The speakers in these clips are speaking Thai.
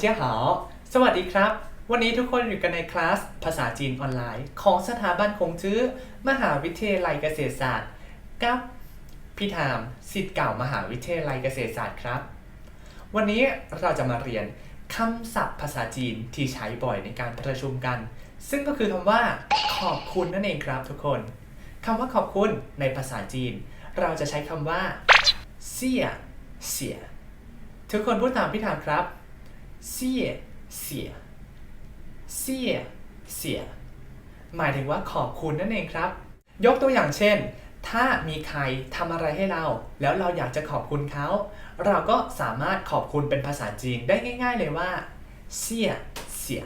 เจ้าหาสวัสดีครับ วันนี้ทุกคนอยู่กันในคลาสภาษาจีนออนไลน์ ของสถาบันคงจื้อ มหาวิทยาลัยเกษตรศาสตร์กับพี่ถามสิทธิ์เก่ามหาวิทยาลัยเกษตรศาสตร์ครับ วันนี้เราจะมาเรียนคำศัพท์ภาษาจีนที่ใช้บ่อยในการประชุมกัน ซึ่งก็คือคำว่า ขอบคุณนั่นเองครับทุกคนคำว่าขอบคุณในภาษาจีน เราจะใช้คำว่าเสี่ยเสียทุกคนพูดตามพี่ถามครับ เสี่ยเสียเสี่ยเสียหมายถึงว่าขอบคุณนั่นเองครับ ยกตัวอย่างเช่น ถ้ามีใครทำอะไรให้เรา แล้วเราอยากจะขอบคุณเขา เราก็สามารถขอบคุณเป็นภาษาจีนได้ง่าย ๆ เลยว่าเสี่ยเสีย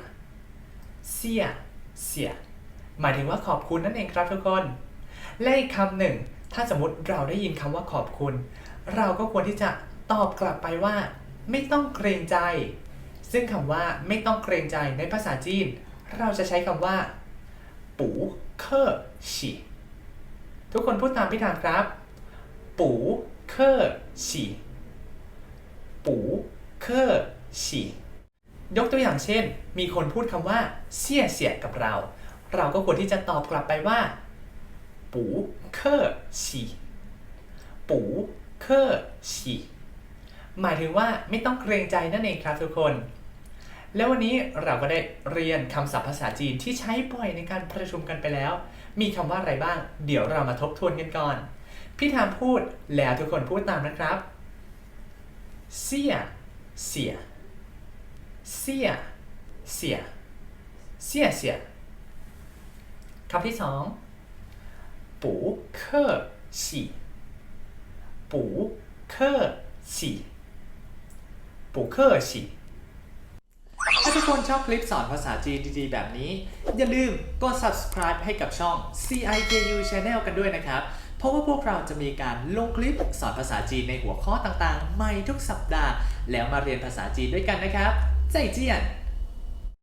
เสี่ยเสียหมายถึงว่าขอบคุณนั่นเองครับทุกคนและอีกคำหนึ่ง ถ้าสมมติเราได้ยินคำว่าขอบคุณ เราก็ควรที่จะตอบกลับไปว่า ไม่ต้องเกรงใจ ซึ่งคำว่าไม่ต้องเกรงใจในภาษาจีน เราจะใช้คำว่า ปูเคอฉีทุกคนพูดตามพี่ถามครับ ปูเคอฉีปูเคอฉียกตัวอย่างเช่น มีคนพูดคำว่า เสียเสียกับเรา เราก็ควรที่จะตอบกลับไปว่า ปูเคอฉีปูเคอฉีหมายถึงว่าไม่ต้องเกรงใจนั่นเองครับทุกคน แล้ววันนี้เราก็ได้เรียนคำศัพท์ภาษาจีนที่ใช้บ่อยในการประชุมกันไปแล้ว มีคำว่าอะไรบ้าง เดี๋ยวเรามาทบทวนกันก่อน พี่ถามพูดแล้วทุกคนพูดตามนะครับ เสีย เสีย เสีย เสีย เสียเสียคำที่สองปูเคอฉีปูเคอฉีปูเคอฉีถ้าทุก คนชอบคลิปสอนภาษาจีนดีๆ แบบนี้ อย่าลืมกด subscribe ให้กับช่อง CIKU Channel กันด้วยนะครับ เพราะว่าพวกเราจะมีการลงคลิปสอนภาษาจีนในหัวข้อต่างๆ ใหม่ทุกสัปดาห์ แล้วมาเรียนภาษาจีนด้วยกันนะครับ ใจเจียน